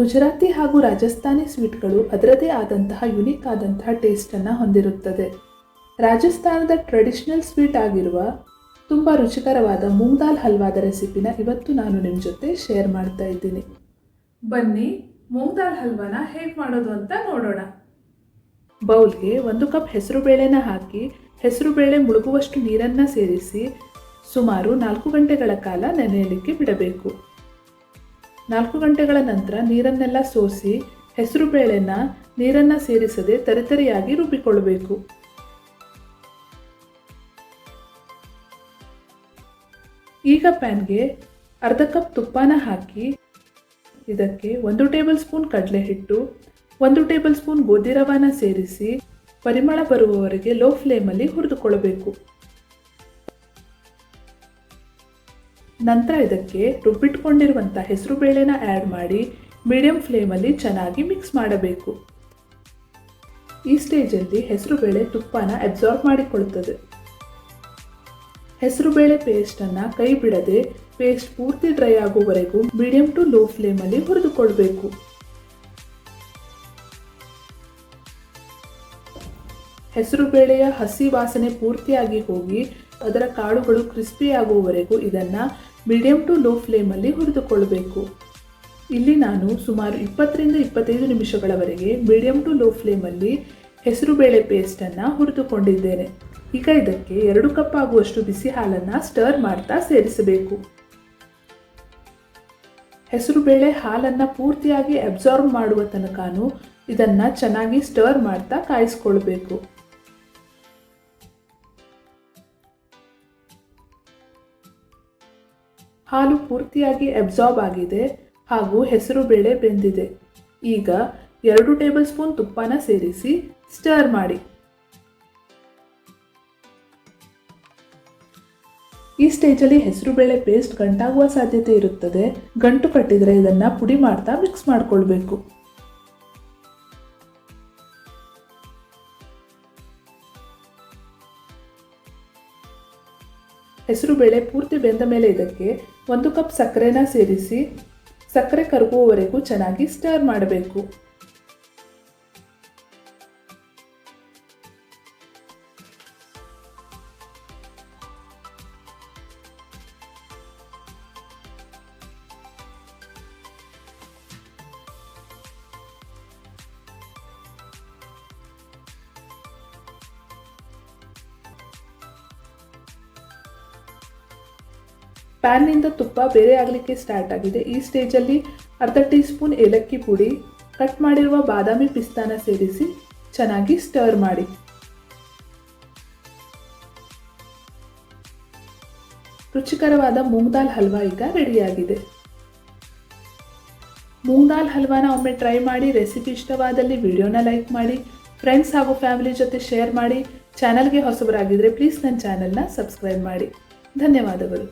ಗುಜರಾತಿ ಹಾಗೂ ರಾಜಸ್ಥಾನಿ ಸ್ವೀಟ್ಗಳು ಅದರದೇ ಆದಂತಹ ಯುನಿಕ್ ಆದಂತಹ ಟೇಸ್ಟನ್ನು ಹೊಂದಿರುತ್ತದೆ. ರಾಜಸ್ಥಾನದ ಟ್ರೆಡಿಷನಲ್ ಸ್ವೀಟ್ ಆಗಿರುವ ತುಂಬ ರುಚಿಕರವಾದ ಮೂಂಗ್ ದಾಲ್ ಹಲ್ವಾದ ರೆಸಿಪಿನ ಇವತ್ತು ನಾನು ನಿಮ್ಮ ಜೊತೆ ಶೇರ್ ಮಾಡ್ತಾ ಇದ್ದೀನಿ. ಬನ್ನಿ, ಮೂಂಗ್ ದಾಲ್ ಹಲ್ವಾನ ಹೇಗೆ ಮಾಡೋದು ಅಂತ ನೋಡೋಣ. ಬೌಲ್ಗೆ ಒಂದು ಕಪ್ ಹೆಸರುಬೇಳೆನ ಹಾಕಿ ಹೆಸರುಬೇಳೆ ಮುಳುಗುವಷ್ಟು ನೀರನ್ನು ಸೇರಿಸಿ ಸುಮಾರು ನಾಲ್ಕು ಗಂಟೆಗಳ ಕಾಲ ನೆನೆಯಲಿಕ್ಕೆ ಬಿಡಬೇಕು. ನಾಲ್ಕು ಗಂಟೆಗಳ ನಂತರ ನೀರನ್ನೆಲ್ಲ ಸೋಸಿ ಹೆಸರು ಬೇಳೆನ ನೀರನ್ನು ಸೇರಿಸದೆ ತರಿತರಿಯಾಗಿ ರುಬ್ಬಿಕೊಳ್ಳಬೇಕು. ಈಗ ಪ್ಯಾನ್ಗೆ ಅರ್ಧ ಕಪ್ ತುಪ್ಪನ ಹಾಕಿ ಇದಕ್ಕೆ ಒಂದು ಟೇಬಲ್ ಸ್ಪೂನ್ ಕಡಲೆ ಹಿಟ್ಟು ಒಂದು ಟೇಬಲ್ ಸ್ಪೂನ್ ಗೋಧಿ ರವಾನ ಸೇರಿಸಿ, ಪರಿಮಳ ಬರುವವರೆಗೆ ಲೋ ಫ್ಲೇಮಲ್ಲಿ ಹುರಿದುಕೊಳ್ಳಬೇಕು. ನಂತರ ಇದಕ್ಕೆ ರುಬ್ಬಿಟ್ಕೊಂಡಿರುವಂಥ ಹೆಸರು ಬೇಳೆನ ಆ್ಯಡ್ ಮಾಡಿ ಮೀಡಿಯಂ ಫ್ಲೇಮಲ್ಲಿ ಚೆನ್ನಾಗಿ ಮಿಕ್ಸ್ ಮಾಡಬೇಕು. ಈ ಸ್ಟೇಜಲ್ಲಿ ಹೆಸರುಬೇಳೆ ತುಪ್ಪನ ಅಬ್ಸಾರ್ಬ್ ಮಾಡಿಕೊಳ್ಳುತ್ತದೆ. ಹೆಸರುಬೇಳೆ ಪೇಸ್ಟನ್ನು ಕೈ ಬಿಡದೆ ಪೇಸ್ಟ್ ಪೂರ್ತಿ ಡ್ರೈ ಆಗುವವರೆಗೂ ಮೀಡಿಯಂ ಟು ಲೋ ಫ್ಲೇಮಲ್ಲಿ ಹುರಿದುಕೊಳ್ಬೇಕು. ಹೆಸರುಬೇಳೆಯ ಹಸಿ ವಾಸನೆ ಪೂರ್ತಿಯಾಗಿ ಹೋಗಿ ಅದರ ಕಾಳುಗಳು ಕ್ರಿಸ್ಪಿಯಾಗುವವರೆಗೂ ಇದನ್ನು ಮೀಡಿಯಂ ಟು ಲೋ ಫ್ಲೇಮಲ್ಲಿ ಹುರಿದುಕೊಳ್ಳಬೇಕು. ಇಲ್ಲಿ ನಾನು ಸುಮಾರು ಇಪ್ಪತ್ತರಿಂದ ಇಪ್ಪತ್ತೈದು ನಿಮಿಷಗಳವರೆಗೆ ಮೀಡಿಯಂ ಟು ಲೋ ಫ್ಲೇಮಲ್ಲಿ ಹೆಸರುಬೇಳೆ ಪೇಸ್ಟನ್ನು ಹುರಿದುಕೊಂಡಿದ್ದೇನೆ. ಈಗ ಇದಕ್ಕೆ ಎರಡು ಕಪ್ ಆಗುವಷ್ಟು ಬಿಸಿ ಹಾಲನ್ನು ಸ್ಟರ್ ಮಾಡ್ತಾ ಸೇರಿಸಬೇಕು. ಹೆಸರುಬೇಳೆ ಹಾಲನ್ನು ಪೂರ್ತಿಯಾಗಿ ಅಬ್ಸಾರ್ಬ್ ಮಾಡುವ ತನಕನೂ ಇದನ್ನು ಚೆನ್ನಾಗಿ ಸ್ಟರ್ ಮಾಡ್ತಾ ಕಾಯಿಸ್ಕೊಳ್ಬೇಕು. ಹಾಲು ಪೂರ್ತಿಯಾಗಿ ಅಬ್ಸಾರ್ಬ್ ಆಗಿದೆ ಹಾಗೂ ಹೆಸರು ಬೇಳೆ ಬೆಂದಿದೆ. ಈಗ ಎರಡು ಟೇಬಲ್ ಸ್ಪೂನ್ ತುಪ್ಪನ ಸೇರಿಸಿ ಸ್ಟರ್ ಮಾಡಿ. ಈ ಸ್ಟೇಜಲ್ಲಿ ಹೆಸರುಬೇಳೆ ಪೇಸ್ಟ್ ಗಂಟಾಗುವ ಸಾಧ್ಯತೆ ಇರುತ್ತದೆ. ಗಂಟು ಕಟ್ಟಿದರೆ ಇದನ್ನು ಪುಡಿ ಮಾಡ್ತಾ ಮಿಕ್ಸ್ ಮಾಡಿಕೊಳ್ಬೇಕು. ಹೆಸರುಬೇಳೆ ಪೂರ್ತಿ ಬೆಂದ ಮೇಲೆ ಇದಕ್ಕೆ ಒಂದು ಕಪ್ ಸಕ್ಕರೆನ ಸೇರಿಸಿ ಸಕ್ಕರೆ ಕರಗುವವರೆಗೂ ಚೆನ್ನಾಗಿ ಸ್ಟರ್ ಮಾಡಬೇಕು. ಪ್ಯಾನ್ನಿಂದ ತುಪ್ಪ ಬೇರೆ ಆಗಲಿಕ್ಕೆ ಸ್ಟಾರ್ಟ್ ಆಗಿದೆ. ಈ ಸ್ಟೇಜಲ್ಲಿ ಅರ್ಧ ಟೀ ಸ್ಪೂನ್ ಏಲಕ್ಕಿ ಪುಡಿ ಕಟ್ ಮಾಡಿರುವ ಬಾದಾಮಿ ಪಿಸ್ತಾನ ಸೇರಿಸಿ ಚೆನ್ನಾಗಿ ಸ್ಟರ್ ಮಾಡಿ. ರುಚಿಕರವಾದ ಮೂಂಗ್ ದಾಲ್ ಹಲ್ವಾ ಈಗ ರೆಡಿಯಾಗಿದೆ ಮೂಂಗ್ ದಾಲ್ ಹಲ್ವಾನ ಒಮ್ಮೆ ಟ್ರೈ ಮಾಡಿ ರೆಸಿಪಿ ಇಷ್ಟವಾದಲ್ಲಿ ವಿಡಿಯೋನ ಲೈಕ್ ಮಾಡಿ ಫ್ರೆಂಡ್ಸ್ ಹಾಗೂ ಫ್ಯಾಮಿಲಿ ಜೊತೆ ಶೇರ್ ಮಾಡಿ ಚಾನಲ್ಗೆ ಹೊಸಬರಾಗಿದ್ದರೆ ಪ್ಲೀಸ್ ನನ್ನ ಚಾನಲ್ನ ಸಬ್ಸ್ಕ್ರೈಬ್ ಮಾಡಿ. ಧನ್ಯವಾದಗಳು.